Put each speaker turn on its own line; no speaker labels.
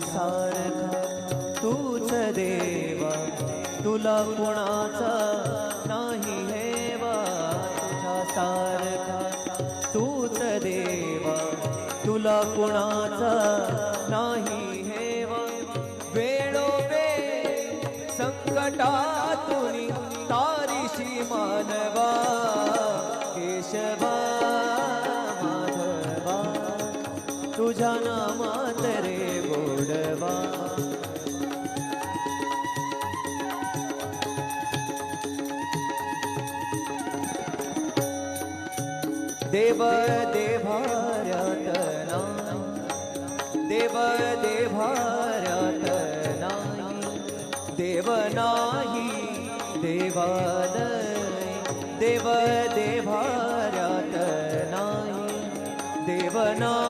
सारखा तूच देवा तुला कुणाचा नाही हेवा. तुझ्या सारखा तूच देवा तुला कुणाचा नाही हेवा. वेळोवेळी संकटातून तारीशी मानवा. केशवा माधवा तुझ्या नामात रे தேவா देव देभारतना देव देभारतना देव नाही देवालय देव देभारतना देव